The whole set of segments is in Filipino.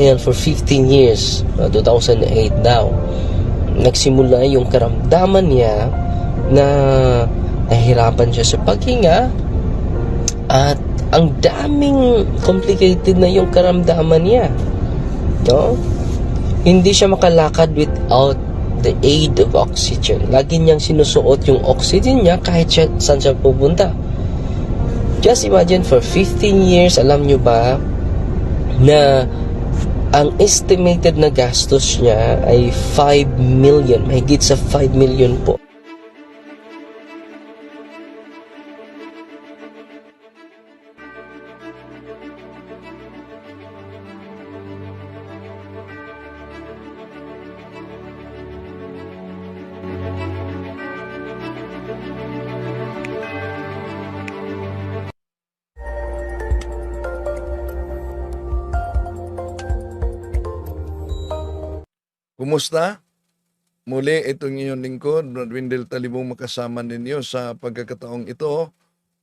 Dahil for 15 years, uh, 2008 daw, nagsimula yung karamdaman niya na nahihirapan siya sa paghinga at ang daming complicated na yung karamdaman niya. No? Hindi siya makalakad without the aid of oxygen. Lagi niyang sinusuot yung oxygen niya kahit siya, saan siya pupunta. Just imagine for 15 years, alam nyo ba, na ang estimated na gastos niya ay 5 million. Mahigit sa 5 million po. Kumusta? Muli itong inyong lingkod, Brad Wendell Talibong makasama ninyo sa pagkakataong ito.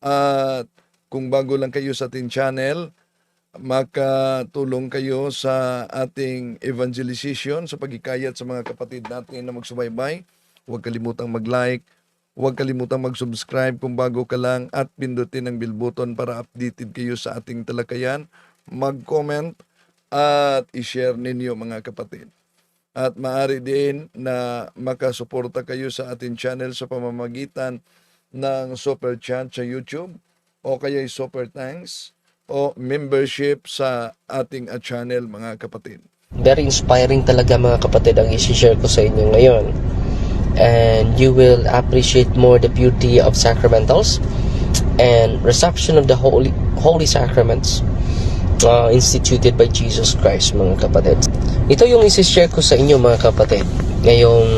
At kung bago lang kayo sa ating channel, makatulong kayo sa ating evangelization sa pagkikayat sa mga kapatid natin na magsubaybay. Huwag kalimutang mag-like, huwag kalimutang mag-subscribe kung bago ka lang at pindutin ang bell button para updated kayo sa ating talakayan. Mag-comment at i-share ninyo mga kapatid at maaari din na makasuporta kayo sa ating channel sa pamamagitan ng Super Chat sa YouTube o kaya Super Thanks o membership sa ating uh, channel mga kapatid. Very inspiring talaga mga kapatid ang isi-share ko sa inyo ngayon. And you will appreciate more the beauty of sacramentals and reception of the holy holy sacraments uh, instituted by Jesus Christ mga kapatid. Ito yung isi-share ko sa inyo mga kapatid. Ngayong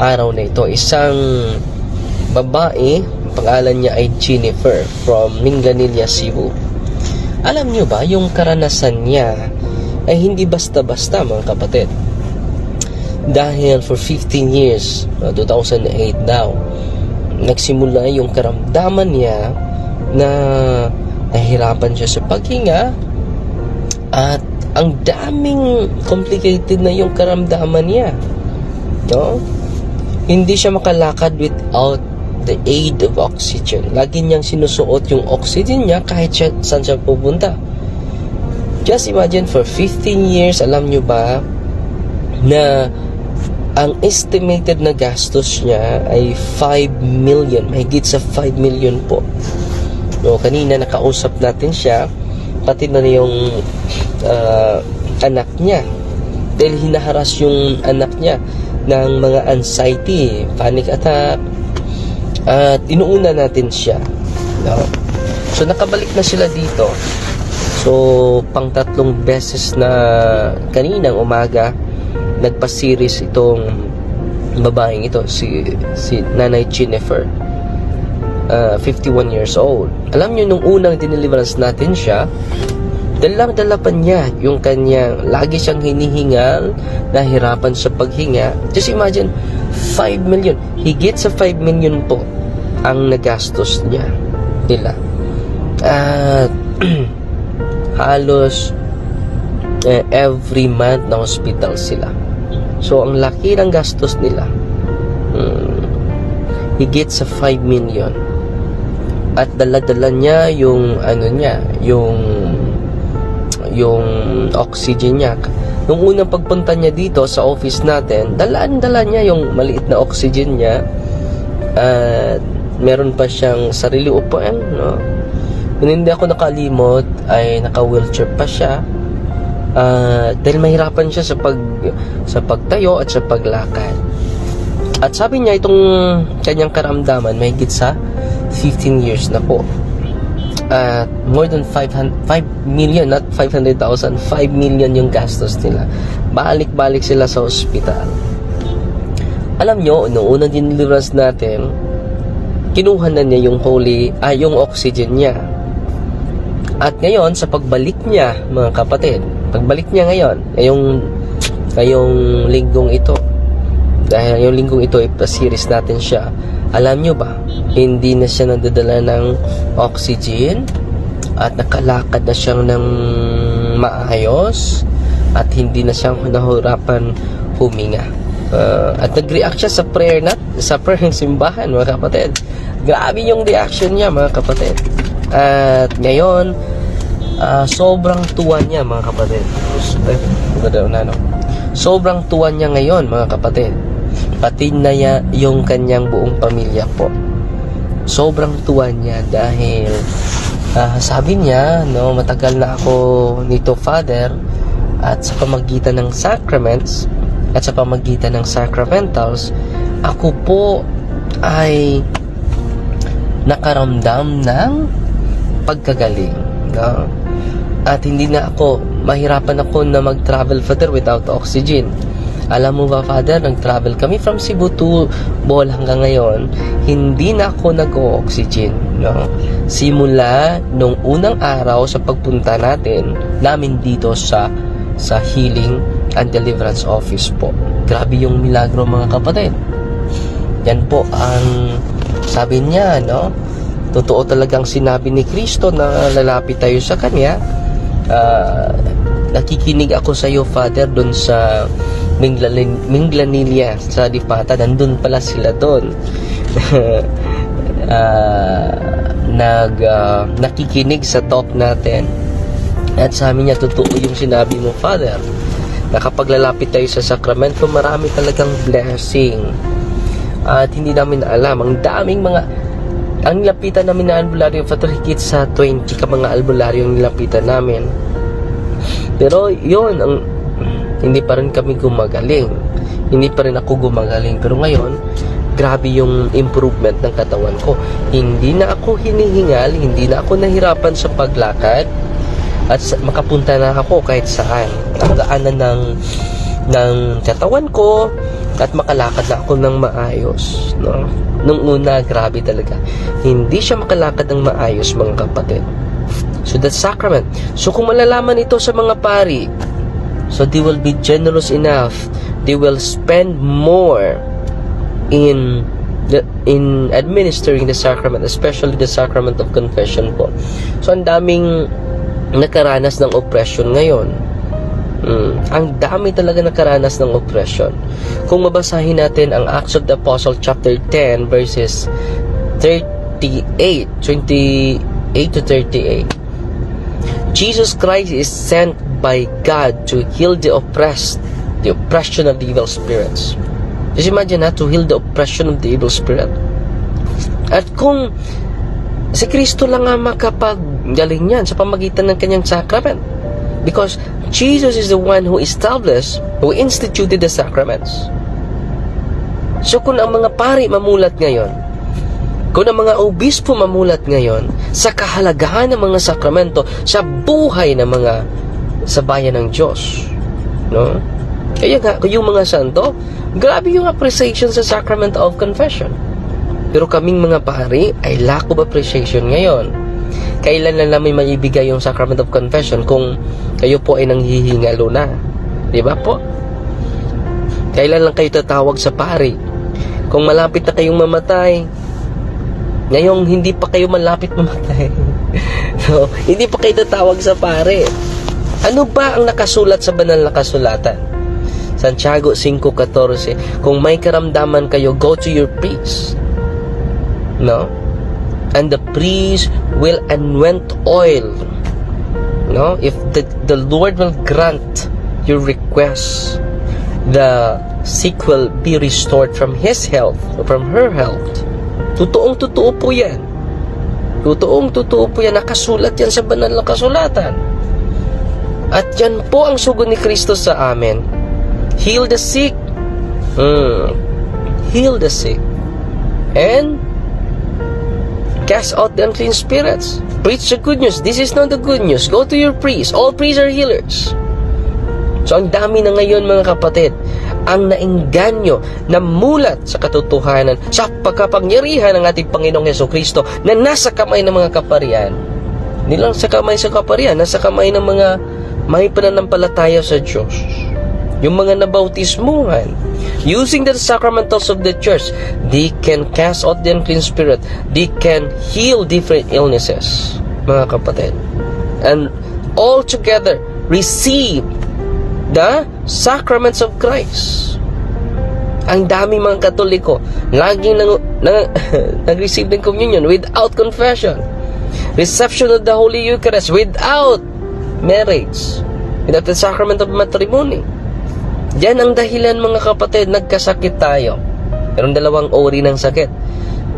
araw na ito, isang babae, pangalan niya ay Jennifer from Minganilla, Cebu. Alam niyo ba, yung karanasan niya ay hindi basta-basta mga kapatid. Dahil for 15 years, uh, 2008 daw, nagsimula yung karamdaman niya na nahihirapan siya sa paghinga at ang daming complicated na yung karamdaman niya. No? Hindi siya makalakad without the aid of oxygen. Lagi niyang sinusuot yung oxygen niya kahit siya, saan siya pupunta. Just imagine for 15 years, alam niyo ba, na ang estimated na gastos niya ay 5 million. Mahigit sa 5 million po. No, kanina nakausap natin siya, pati na yung uh, anak niya. Dahil hinaharas yung anak niya ng mga anxiety, panic attack, at inuuna natin siya. No? So nakabalik na sila dito. So pang tatlong beses na kaninang umaga nagpa-series itong babaeng ito si si Nanay Jennifer. Uh, 51 years old. Alam niyo nung unang dineliverance natin siya, dalang-dala pa niya yung kanyang lagi siyang hinihingal, nahirapan sa paghinga. Just imagine 5 million, higit sa 5 million po ang nagastos niya nila. At halos eh, every month na hospital sila. So, ang laki ng gastos nila. Hmm, higit sa 5 million. At dala-dala niya yung ano niya, yung yung oxygen niya. Nung unang pagpunta niya dito sa office natin, dalaan-dala niya yung maliit na oxygen niya. At meron pa siyang sarili upuan, no? Kung hindi ako nakalimot, ay naka-wheelchair pa siya. Uh, dahil mahirapan siya sa pag sa pagtayo at sa paglakad. At sabi niya itong kanyang karamdaman may higit sa 15 years na po. At more than 500, 5 million, not 500,000, 5 million yung gastos nila. Balik-balik sila sa ospital. Alam nyo, noong unang diniliverance natin, kinuha na niya yung holy, ah, yung oxygen niya. At ngayon, sa pagbalik niya, mga kapatid, pagbalik niya ngayon, ngayong, ngayong linggong ito, dahil yung linggong ito, ipa-series natin siya, alam nyo ba, hindi na siya nagdadala ng oxygen at nakalakad na siyang ng maayos at hindi na siyang nahurapan huminga. Ah, at nag-react siya sa prayer na sa prayer ng simbahan mga kapatid. Grabe yung reaction niya mga kapatid. At ngayon, ah, sobrang tuwa niya mga kapatid. Sobrang tuwa niya ngayon mga kapatid. Pati na yung kanyang buong pamilya po. Sobrang tuwa niya dahil ah, sabi niya, no, matagal na ako nito father at sa pamagitan ng sacraments at sa pamagitan ng sacramentals, ako po ay nakaramdam ng pagkagaling. No? At hindi na ako, mahirapan ako na mag-travel father without oxygen. Alam mo ba, Father, nag-travel kami from Cebu to Bohol hanggang ngayon, hindi na ako nag-oxygen. No? Simula nung unang araw sa pagpunta natin, namin dito sa sa Healing and Deliverance Office po. Grabe yung milagro mga kapatid. Yan po ang sabi niya, no? Totoo talagang sinabi ni Kristo na lalapit tayo sa Kanya. Ah, nakikinig ako sa iyo, Father, doon sa Minglalin, Minglanilia sa Dipata. Nandun pala sila doon. Ah, nag, ah, nakikinig sa talk natin. At sabi niya, totoo yung sinabi mo, Father, na kapag lalapit tayo sa sakramento, marami talagang blessing. At hindi namin alam, ang daming mga, ang nilapitan namin na albularyo, Father, higit sa 20 ka mga albularyo yung nilapitan namin. Pero yun, ang, hindi pa rin kami gumagaling. Hindi pa rin ako gumagaling. Pero ngayon, grabe yung improvement ng katawan ko. Hindi na ako hinihingal, hindi na ako nahirapan sa paglakad at makapunta na ako kahit saan. Ang daanan ng ng katawan ko at makalakad na ako ng maayos, no? Nung una, grabe talaga. Hindi siya makalakad ng maayos, mga kapatid. So that's sacrament. So kung malalaman ito sa mga pari, so they will be generous enough. They will spend more in the, in administering the sacrament, especially the sacrament of confession po. So ang daming nakaranas ng oppression ngayon. Mm, ang dami talaga nakaranas ng oppression. Kung mabasahin natin ang Acts of the Apostle chapter 10 verses 38, 28 to 38. Jesus Christ is sent by God to heal the oppressed, the oppression of the evil spirits. Just imagine na, to heal the oppression of the evil spirit. At kung si Kristo lang nga makapaggaling yan sa pamagitan ng kanyang sacrament. Because Jesus is the one who established, who instituted the sacraments. So kung ang mga pari mamulat ngayon, kung ang mga obispo mamulat ngayon sa kahalagahan ng mga sakramento sa buhay ng mga sa bayan ng Diyos, no? Kaya nga, yung mga santo, grabe yung appreciation sa sacrament of confession. Pero kaming mga pari ay lack of appreciation ngayon. Kailan na namin maibigay yung sacrament of confession kung kayo po ay nanghihingalo na? Di ba po? Kailan lang kayo tatawag sa pari? Kung malapit na kayong mamatay, ngayong hindi pa kayo malapit mamatay. so, hindi pa kayo tatawag sa pare. Ano ba ang nakasulat sa banal na kasulatan? Santiago 5.14 Kung may karamdaman kayo, go to your priest. No? And the priest will anoint oil. No? If the, the Lord will grant your request, the sick will be restored from his health, from her health. Totoong totoo po yan. Totoong totoo po yan. Nakasulat yan sa banal na kasulatan. At yan po ang sugo ni Kristo sa amin. Heal the sick. Hmm. Heal the sick. And cast out the unclean spirits. Preach the good news. This is not the good news. Go to your priest. All priests are healers. So ang dami na ngayon mga kapatid ang nainganyo na mulat sa katotohanan sa pagkapangyarihan ng ating Panginoong Yeso Kristo na nasa kamay ng mga kaparian. Hindi lang sa kamay sa kaparian, nasa kamay ng mga may pananampalataya sa Diyos. Yung mga nabautismuhan, using the sacramentals of the church, they can cast out the unclean spirit. They can heal different illnesses, mga kapatid. And all together, receive the sacraments of Christ. Ang dami mga katoliko, laging nang, nang, nag-receive ng communion without confession. Reception of the Holy Eucharist without marriage. Without the sacrament of matrimony. Yan ang dahilan mga kapatid, nagkasakit tayo. Meron dalawang ori ng sakit.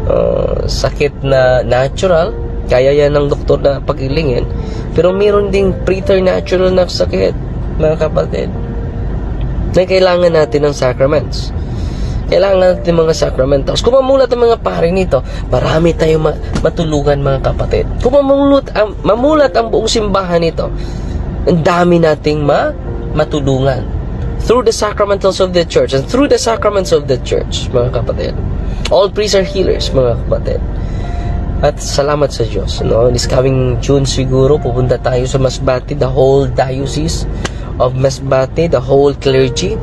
Uh, sakit na natural, kaya yan ng doktor na pagilingin. Pero meron ding preternatural na sakit, mga kapatid. Na kailangan natin ng sacraments. Kailangan natin mga sacramentals. Kung mamulat ang mga pare nito, marami tayong ma- matulungan mga kapatid. Kung mamulat ang, mamulat ang buong simbahan nito, ang dami nating ma matulungan through the sacramentals of the church and through the sacraments of the church, mga kapatid. All priests are healers, mga kapatid. At salamat sa Diyos. No? This coming June siguro, pupunta tayo sa Masbate, the whole diocese of Masbate, the whole clergy,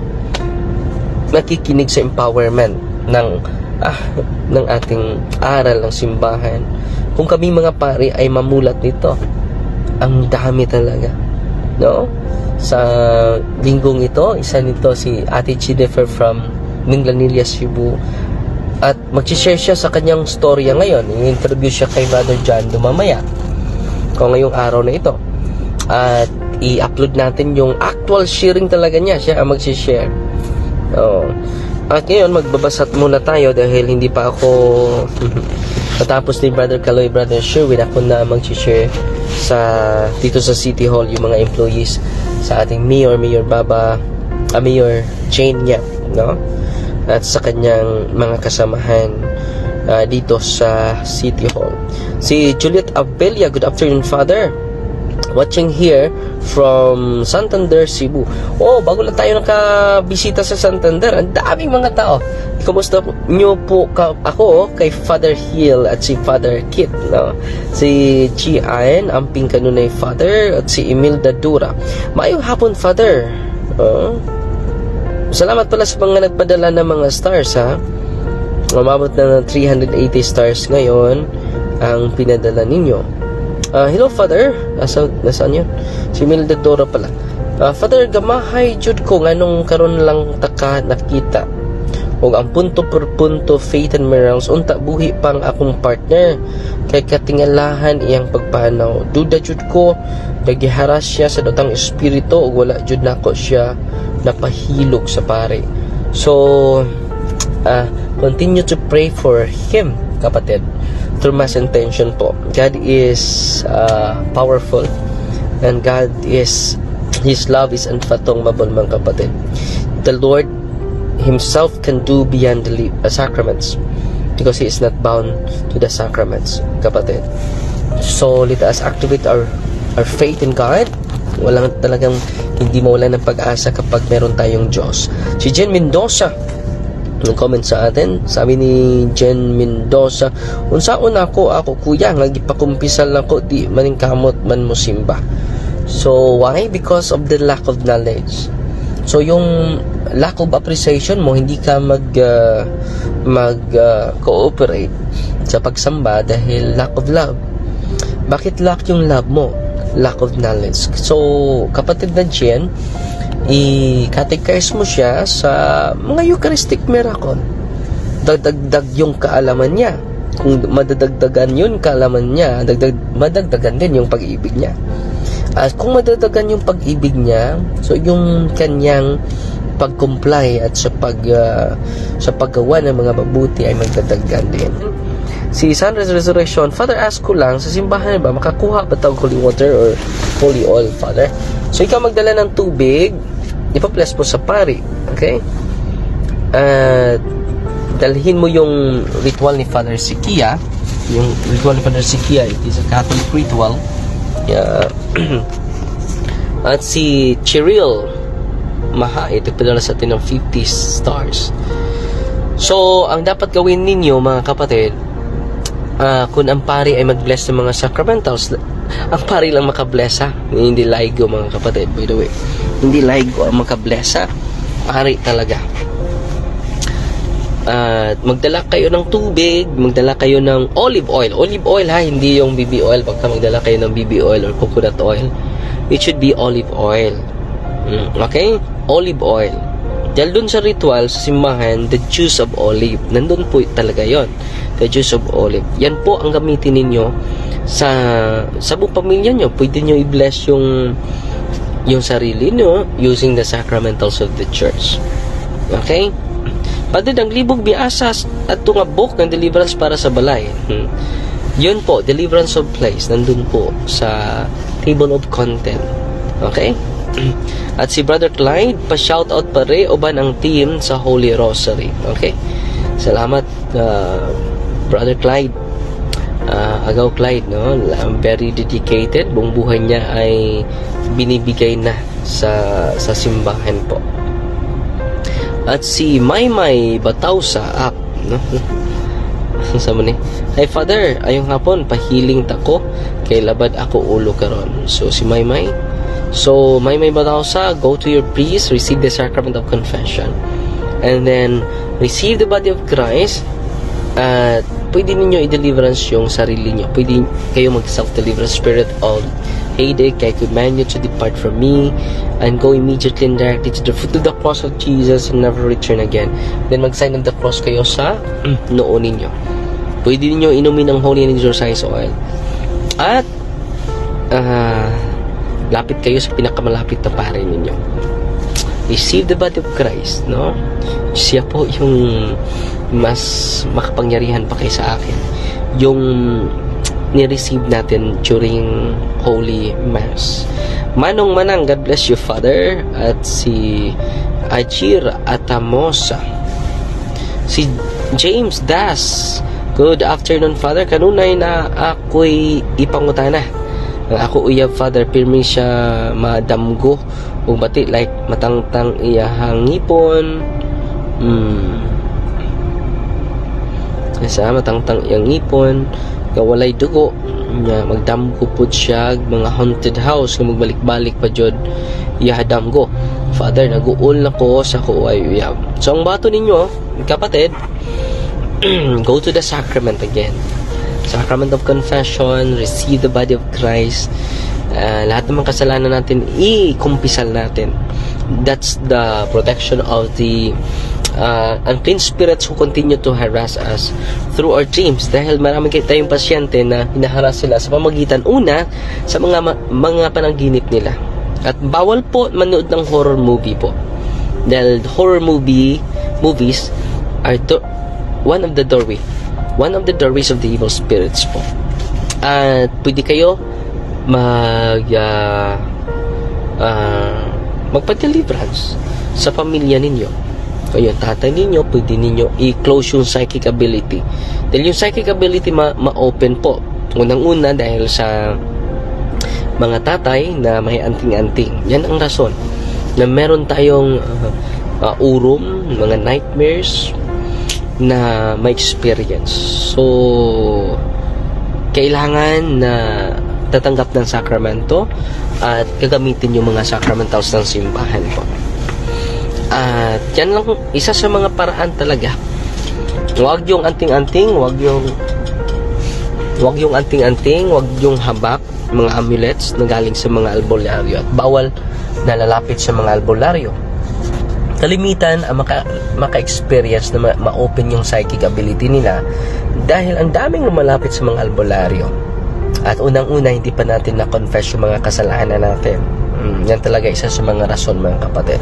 nakikinig sa empowerment ng ah, ng ating aral ng simbahan. Kung kami mga pari ay mamulat nito, ang dami talaga. No? Sa linggong ito, isa nito si Ate Chidefer from Minglanilla, Cebu. At mag-share siya sa kanyang storya ngayon. I-interview siya kay Brother John Dumamaya. Kung ngayong araw na ito. At i-upload natin yung actual sharing talaga niya. Siya ang mag-share. Oo. At ngayon, magbabasat muna tayo dahil hindi pa ako matapos ni Brother Kaloy, Brother Sherwin, ako na mag-share sa dito sa City Hall yung mga employees sa ating Mayor, Mayor Baba, ah, Mayor Jane Yap, no? At sa kanyang mga kasamahan ah, dito sa City Hall. Si Juliet Abelia, good afternoon, Father watching here from Santander, Cebu. Oh, bago lang tayo nakabisita sa Santander, ang daming mga tao. Kumusta nyo po ka, ako kay Father Hill at si Father Kit, no? Si Chi Ayen, ang Pingkanunay Father, at si Imelda Dura. Maayong hapon, Father. Oh. Salamat pala sa mga nagpadala ng mga stars, ha? Umabot na ng 380 stars ngayon ang pinadala ninyo. Ah, hello, Father. Nasa, nasaan yun? Si Milda Dora pala. Ah, Father, gamahay jud ko nganong karon lang taka nakita. Og ang punto per punto faith and miracles unta buhi pang akong partner kay katingalahan iyang pagpanaw. Duda jud ko nagiharas siya sa datang espiritu ug wala jud nako siya napahilog sa pare. So, ah, continue to pray for him, kapatid. Through mass intention po. God is ah, powerful and God is His love is unfathomable mga kapatid. The Lord Himself can do beyond the uh, sacraments because He is not bound to the sacraments, kapatid. So, let us activate our our faith in God. Walang talagang hindi mawala ng pag-asa kapag meron tayong Diyos. Si Jen Mendoza, nag-comment sa atin, sabi ni Jen Mendoza, unsaon ako, ako kuya, nga gipakumpisal ako, di maning kamot man mo simba. So, why? Because of the lack of knowledge. So, yung lack of appreciation mo, hindi ka mag, uh, mag uh, cooperate sa pagsamba dahil lack of love. Bakit lack yung love mo? Lack of knowledge. So, kapatid na Jen, i-catechize mo siya sa mga Eucharistic miracle. Dagdagdag yung kaalaman niya. Kung madadagdagan yun kaalaman niya, dagdag, madagdagan din yung pag-ibig niya. At kung madagdagan yung pag-ibig niya, so yung kanyang pag-comply at sa pag ah, sa paggawa ng mga mabuti ay magdadagdan din. Si Sunrise Resurrection, Father, ask ko lang, sa simbahan ba, makakuha ba tawag holy water or holy oil, Father? So, ikaw magdala ng tubig, ipa-bless mo sa pari, okay? At, dalhin mo yung ritual ni Father Sikia, yung ritual ni Father Sikia, it is a Catholic ritual. Yeah. At si Cheryl Maha, ito pinala sa atin ng 50 stars. So, ang dapat gawin ninyo mga kapatid, ah, kung ang pari ay mag-bless ng mga sacramentals, ang pari lang makabless ha. Hindi laigo mga kapatid, by the way. Hindi laigo ang makabless ha. Pari talaga. At magdala kayo ng tubig, magdala kayo ng olive oil. Olive oil ha, hindi yung BB oil. Pagka magdala kayo ng BB oil or coconut oil, it should be olive oil. Mm, Okay? Olive oil. Dahil dun sa ritual, sa simbahan, the juice of olive. Nandun po talaga yon The juice of olive. Yan po ang gamitin ninyo sa sa buong pamilya nyo. Pwede nyo i-bless yung yung sarili nyo using the sacramentals of the church. Okay? Pati ang libog biasas at tungabok ng deliverance para sa balay. Hmm. Yun po, deliverance of place, nandun po sa table of content. Okay? At si Brother Clyde, pa-shoutout pa rin uban ang team sa Holy Rosary. Okay? Salamat, uh, Brother Clyde. Uh, Agaw Clyde, no? Very dedicated. Buong buhay niya ay binibigay na sa sa simbahan po. At si Maymay Batausa up, no? sa ni Hi father ayong hapon pahiling tako kay labad ako ulo karon so si Maymay so Maymay Batausa go to your priest receive the sacrament of confession and then receive the body of Christ at pwede ninyo i-deliverance yung sarili nyo. Pwede kayo mag self-deliverance spirit of headache I command you to depart from me and go immediately and directly to the foot of the cross of Jesus and never return again. Then mag-sign of the cross kayo sa noo ninyo. Pwede ninyo inumin ang holy and exorcise oil. At ah, lapit kayo sa pinakamalapit na pare ninyo. Receive the body of Christ no? Siya po yung mas makapangyarihan pa kay sa akin yung ni-receive natin during Holy Mass. Manong Manang, God bless you, Father. At si Ajir Atamosa. Si James Das. Good afternoon, Father. Kanunay na ako'y ipangutana. Ang ako uyab, Father, pirmi siya madamgo. Ug bati, like, matangtang iyahang ngipon. Hmm. Sa matangtang iyang ngipon nga walay dugo. Nga magdamgo pud siya mga haunted house nga magbalik-balik pa jud iya damgo father naguol na ko sa ko ay so ang bato ninyo kapatid go to the sacrament again. Sacrament of confession receive the body of Christ. Uh, lahat ng mga kasalanan natin i-kumpisal natin. That's the protection of the uh, unclean spirits who continue to harass us through our dreams dahil marami tayong pasyente na hinaharas sila sa pamagitan una sa mga mga panaginip nila. At bawal po manood ng horror movie po. Dahil horror movie movies are do- one of the doorway one of the doorways of the evil spirits po. At pwede kayo mag uh, uh, magpa-deliverance sa pamilya ninyo o yung tatay ninyo, pwede ninyo i-close yung psychic ability. Dahil yung psychic ability ma- ma-open po. Unang-una dahil sa mga tatay na may anting-anting. Yan ang rason na meron tayong uh, uh, urom, mga nightmares na may experience. So, kailangan na tatanggap ng sakramento at gagamitin yung mga sacramentals ng simbahan po. At yan lang isa sa mga paraan talaga. Huwag yung anting-anting, huwag yung huwag yung anting-anting, huwag yung habak, mga amulets na galing sa mga albularyo at bawal na lalapit sa mga albularyo. Kalimitan ang maka, maka-experience na ma- ma-open yung psychic ability nila dahil ang daming lumalapit sa mga albularyo. At unang-una, hindi pa natin na-confess yung mga kasalanan natin. Mm, yan talaga isa sa mga rason mga kapatid.